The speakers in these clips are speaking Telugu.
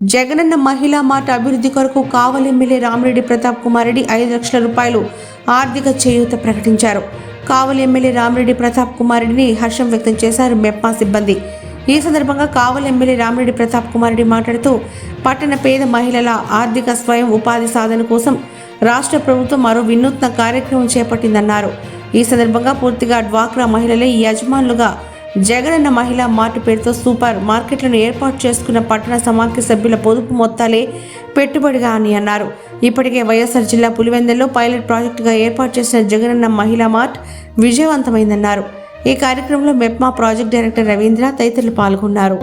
జగనన్న మహిళా మాట అభివృద్ధి కొరకు కావలి ఎమ్మెల్యే రామిరెడ్డి ప్రతాప్ కుమార్ రెడ్డి ఐదు లక్షల రూపాయలు ఆర్థిక చేయూత ప్రకటించారు. కావలి ఎమ్మెల్యే రామిరెడ్డి ప్రతాప్ కుమార్ రెడ్డిని హర్షం వ్యక్తం చేశారు మెప్మా సిబ్బంది. ఈ సందర్భంగా కావలి ఎమ్మెల్యే రామిరెడ్డి ప్రతాప్ కుమార్ రెడ్డి మాట్లాడుతూ పట్టణ పేద మహిళల ఆర్థిక స్వయం ఉపాధి సాధన కోసం రాష్ట్ర ప్రభుత్వం మరో వినూత్న కార్యక్రమం చేపట్టిందన్నారు. ఈ సందర్భంగా పూర్తిగా డ్వాక్రా మహిళలే యజమానులుగా జగనన్న మహిళా మార్ట్ పేరుతో సూపర్ మార్కెట్లను ఏర్పాటు చేసుకున్న పట్టణ సమాఖ్య సభ్యుల పొదుపు మొత్తాలే పెట్టుబడిగా అని అన్నారు. ఇప్పటికే వైఎస్ఆర్ జిల్లా పులివెందుల్లో పైలట్ ప్రాజెక్టుగా ఏర్పాటు చేసిన జగనన్న మహిళా మార్ట్ విజయవంతమైందన్నారు. ఈ కార్యక్రమంలో మెప్మా ప్రాజెక్ట్ డైరెక్టర్ రవీంద్ర తదితరులు పాల్గొన్నారు.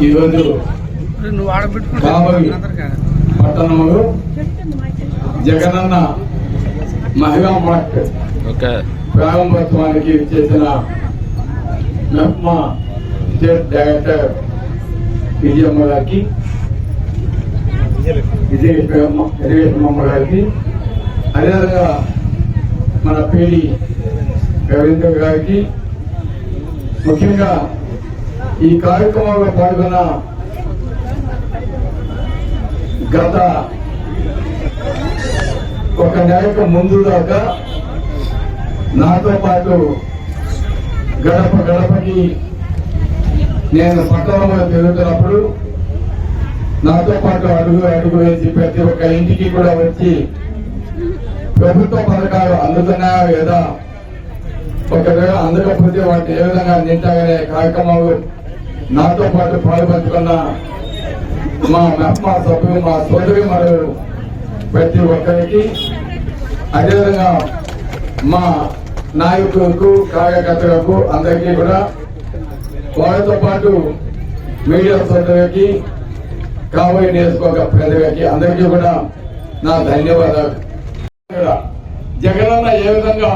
ఈరోజు పట్టణంలో జగనన్న మహిళా మార్ట్ ఓకే. ప్రారంభోత్సవానికి చేసిన మెప్మా స్టేట్ డైరెక్టర్ విజయమ్మ గారికి విజయమ్మ విజయమ్మ గారికి అదేవిధంగా మన పేడి రవీంద్ర గారికి ముఖ్యంగా ఈ కార్యక్రమంలో పాల్గొన్న గత ఒక నెలకు ముందు దాకా నాతో పాటు గడప గడపకి నేను పట్టణంలో తిరుగుతున్నప్పుడు నాతో పాటు అడుగు అడుగు వేసి ప్రతి ఒక్క ఇంటికి కూడా వచ్చి ప్రభుత్వ పథకాలు అందుతున్నాయా లేదా? ఒకవేళ అందకపోతే వాటిని ఏ విధంగా నింటాయనే కార్యక్రమాలు నాతో పాటు పాల్పంచుకున్న మా మెప్మా సభ్యులు మా సోదరి మరియు ప్రతి ఒక్కరికి అదేవిధంగా మా నాయకులకు కార్యకర్తలకు అందరికీ కూడా వారితో పాటు మీడియా సోదరులకి కాబోయే నియోజకవర్గ ప్రజలకి అందరికీ కూడా నా ధన్యవాదాలు. జగనన్న ఏ విధంగా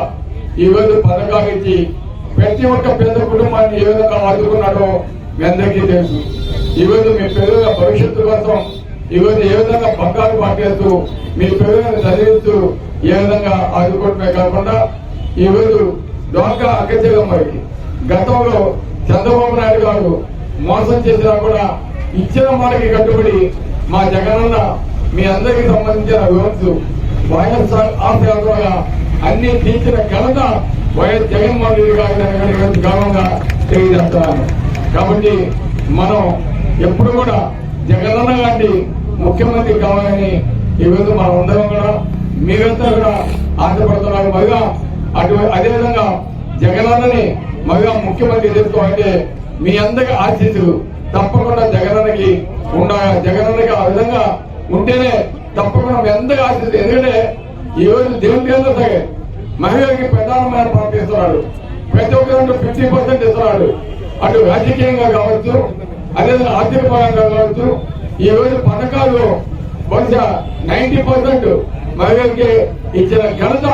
ఈరోజు పథకాలు ఇచ్చి ప్రతి ఒక్క పేద కుటుంబాన్ని ఏ విధంగా ఆదుకున్నాడో మీ అందరికీ తెలుసు ఈరోజు మీ పిల్లల భవిష్యత్తు కోసం ఈరోజు ఏ విధంగా బంగారు పాటేస్తూ మీ పిల్లలను చదివిస్తూ ఏ విధంగా ఆదుకోవటమే కాకుండా ఈ రోజు డోకా అక్కచెల్లమ్మకి గతంలో చంద్రబాబు నాయుడు గారు మోసం చేసినా కూడా ఇచ్చిన మాటకి కట్టుబడి మా జగనన్న మీ అందరికి సంబంధించిన లోన్స్ వైఎస్ఆర్ ఆశయాలుగా అన్ని తీర్చిన ఘనత వైఎస్ జగన్మోహన్ రెడ్డి గారి గౌరవంగా తెలియజేస్తున్నాను కాబట్టి మనం ఎప్పుడు కూడా జగనన్న గారి ముఖ్యమంత్రి కావాలని ఈరోజు మనం అందరం కూడా మీరంతా కూడా ఆశపడుతున్నారు. మరిగా అటు అదేవిధంగా జగనన్నని మరిగా ముఖ్యమంత్రి చేసుకోవాలంటే మీ అందరి ఆశీస్సులు తప్పకుండా జగనన్నకి ఉండాలి జగనన్నకి ఆ విధంగా ఉంటేనే తప్పకుండా మీ అందరి ఆశీస్సులు. ఎందుకంటే ఈ రోజు దేవుని కేంద్ర సరే మహిళకి ప్రధానమైన పాత్ర ఇస్తున్నాడు. ప్రతి ఒక్కరు ఫిఫ్టీ పర్సెంట్ ఇస్తున్నాడు. అటు రాజకీయంగా కావచ్చు అదేవిధంగా ఆర్థిక పరంగా కావచ్చు ఈ రోజు పథకాలు బహుశా నైన్టీ పర్సెంట్ మహిళలకి ఇచ్చిన ఘనత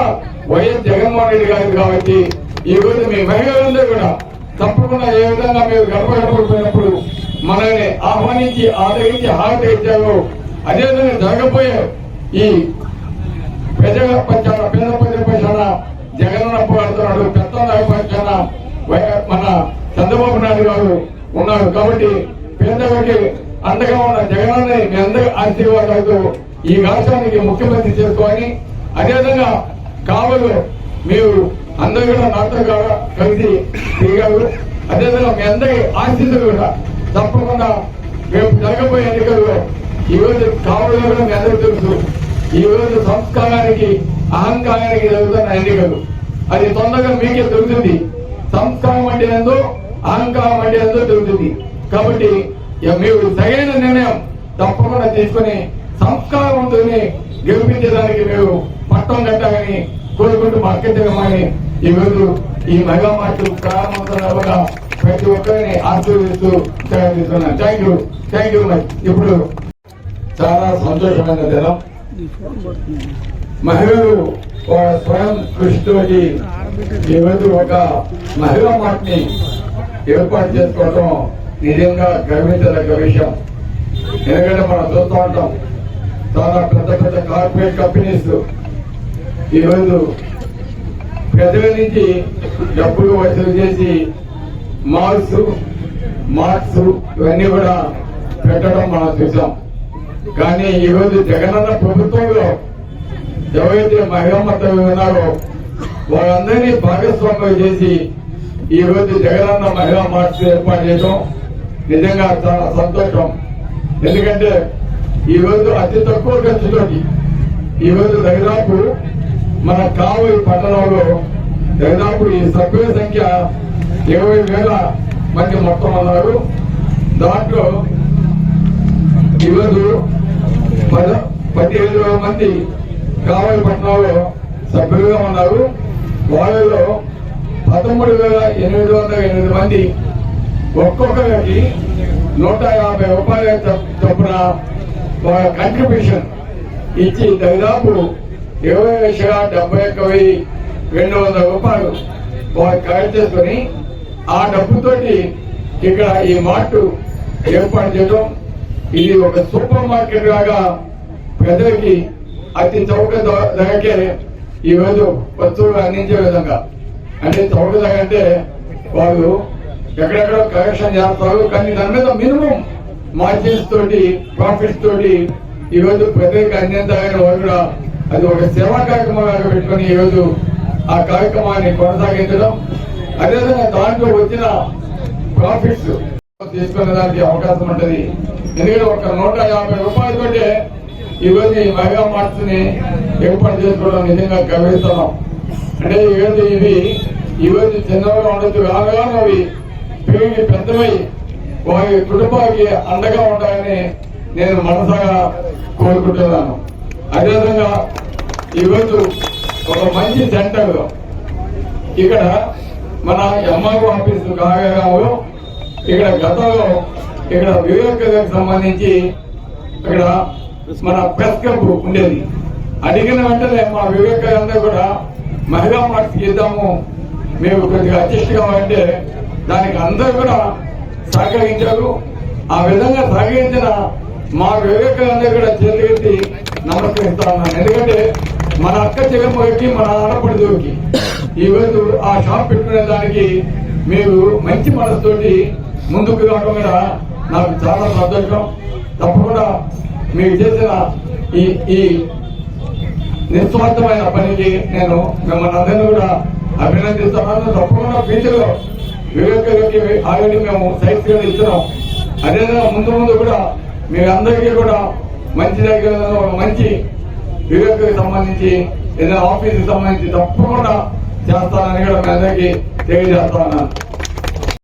వైఎస్ జగన్మోహన్ రెడ్డి గారికి కాబట్టి ఈ రోజు మీ మహిళలందరూ కూడా తప్పకుండా ఏ విధంగా మీరు గడప మనల్ని ఆహ్వానించి ఆదరించి హారత ఇచ్చారు అదేవిధంగా జరగబోయే ఈ ప్రజల పంచాల పేద ప్రజల పక్షాన జగన్ పోరాడుతున్నాడు పెద్ద పక్షాన వై- మన చంద్రబాబు నాయుడు గారు ఉన్నారు. కాబట్టి పేదలకి అండగా ఉన్న జగనాన్ని మీ అందరి ఆశీర్వాదాలతో ఈ రాష్ట్రానికి ముఖ్యమంత్రి చేసుకోవాలి. అదేవిధంగా కావలు మీరు అందరూ కూడా నాతో కూడా కలిసి తిరిగారు. అదేవిధంగా మీ అందరి ఆశీస్సులు కూడా తప్పకుండా రేపు జరగబోయే ఎన్నికల్లో ఈ రోజు కావలు కూడా మీ అందరికీ తెలుసు. ఈ రోజు సంస్కారానికి అహంకారానికి జరుగుతున్న ఎన్నికలు. అది తొందరగా మీకే దొరుకుతుంది. సంస్కారం అంటే ఏందో అహంకారం అంటే ఎంతో తిరుగుతుంది కాబట్టి మీరు సరైన నిర్ణయం తప్పకుండా తీసుకుని సంస్కారవంతుని గెలిపించడానికి మీరు పట్టం కట్టాలని కోరుకుంటూ మా అక్కచెల్లమని ఈ రోజు ఈ మెగా మార్చు ప్రారంభంగా ప్రతి ఒక్కరిని ఆశీర్వదిస్తూ తీసుకున్నాను. Thank you thank you much ఇప్పుడు చాలా సంతోషమైన దినం. మహిళలు స్వయం కృషితోటి ఈరోజు ఒక మహిళా మాటని ఏర్పాటు చేసుకోవడం నిజంగా గర్వించదగ్గ విషయం. ఎందుకంటే మనం చూస్తూ ఉంటాం చాలా పెద్ద పెద్ద కార్పొరేట్ కంపెనీస్ ఈరోజు ప్రజల నుంచి డబ్బులు వసూలు చేసి మాల్స్ మార్క్స్ ఇవన్నీ కూడా పెట్టడం మనం చూసాం కానీ ఈరోజు జగనన్న ప్రభుత్వంలో ఎవరైతే మహిళమ్మతో ఉన్నారో వారందరినీ భాగస్వామ్యం చేసి ఈ రోజు జగనన్న మహిళా మార్చి ఏర్పాటు చేయడం నిజంగా చాలా సంతోషం. ఎందుకంటే ఈ రోజు అతి తక్కువ ఖర్చుతోటి ఈ రోజు దాదాపు మన కావలి పట్టణంలో దాదాపు ఈ సభ్యుల సంఖ్య ఇరవై వేల మంది మొత్తం ఉన్నారు. దాంట్లో ఈరోజు పద పదిహేను వేల మంది కావలి పట్టణంలో సభ్యులుగా ఉన్నారు. వాళ్ళలో పదమూడు వేల ఎనిమిది వందల ఎనిమిది మంది ఒక్కొక్కరికి నూట యాభై రూపాయల చొప్పున కంట్రిబ్యూషన్ ఇచ్చి దాదాపు ఇరవై లక్షల డెబ్బై ఒక్క వెయ్యి రెండు వందల రూపాయలు వాళ్ళు కలెక్ట్ చేసుకుని ఆ డబ్బుతోటి ఇక్కడ ఈ మార్ట్ ఏర్పాటు చేయడం ఇది ఒక సూపర్ మార్కెట్ లాగా ప్రజలకి అతి చౌక ధ- ధరకే ఈ వస్తువులు అందించే విధంగా. అంటే చౌక అంటే వాళ్ళు ఎక్కడెక్కడో కరెక్షన్ చేస్తారు. కానీ దాని మీద మినిమం మార్జిన్స్ తోటి ప్రాఫిట్స్ తోటి ఈ రోజు ప్రజలకు వాళ్ళు కూడా అది ఒక సేవా కార్యక్రమం పెట్టుకుని పెట్టుకొని ఈ రోజు ఆ కార్యక్రమాన్ని కొనసాగించడం. అదేవిధంగా దాంట్లో వచ్చిన ప్రాఫిట్స్ తీసుకునే దానికి అవకాశం ఉంటది. ఎందుకంటే ఒక నూట యాభై రూపాయలతోటే ఈ రోజు ఈ మెగా మార్ట్స్ని ఏర్పాటు చేసుకోవడం నిజంగా గమనిస్తున్నాం. అంటే ఈ ఇవి ఈరోజు రోజు చిన్నగా ఉండొచ్చు రాగా అవి పెరిగి పెద్దమై వారి కుటుంబానికి అండగా ఉంటాయని నేను మనసగా కోరుకుంటున్నాను. అదేవిధంగా ఈరోజు ఒక మంచి సెంటర్. ఇక్కడ మన ఎంఆర్ఓ ఆఫీస్ కాగరంలో ఇక్కడ గతంలో ఇక్కడ వివేకానికి సంబంధించి ఇక్కడ మన ప్రెస్ క్లబ్ ఉండేది. అడిగిన వెంటనే మా వివేకానంద కూడా మహిళా మార్క్స్ చేద్దాము. మేము కొద్దిగా అడ్జస్ట్ అంటే దానికి అందరూ కూడా సహకరించారు. ఆ విధంగా సహకరించిన మా వివేకానంద కూడా చేతులెత్తి నమస్కరిస్తా ఉన్నాను ఎందుకంటే మన అక్క చెల్లెమ్మకి మన ఆడపడికి ఈ రోజు ఆ షాప్ పెట్టుకునే దానికి మీరు మంచి మనసుతోటి ముందుకు రావడం కూడా నాకు చాలా సంతోషం. తప్పకుండా మీరు చేసిన ఈ ఈ నిస్వార్థమైన పనికి నేను మిమ్మల్ని అందరినీ కూడా అభినందిస్తున్నాను. తప్పకుండా బీచ్లో లో వివేకాలకి ఆల్రెడీ మేము సైట్స్ కూడా ఇస్తున్నాం. అదేవిధంగా ముందు ముందు కూడా మీ అందరికీ కూడా మంచి దగ్గర మంచి వివేకకి సంబంధించి ఏదైనా ఆఫీస్కి సంబంధించి తప్పకుండా చేస్తానని కూడా మీ అందరికీ తెలియజేస్తా ఉన్నాను.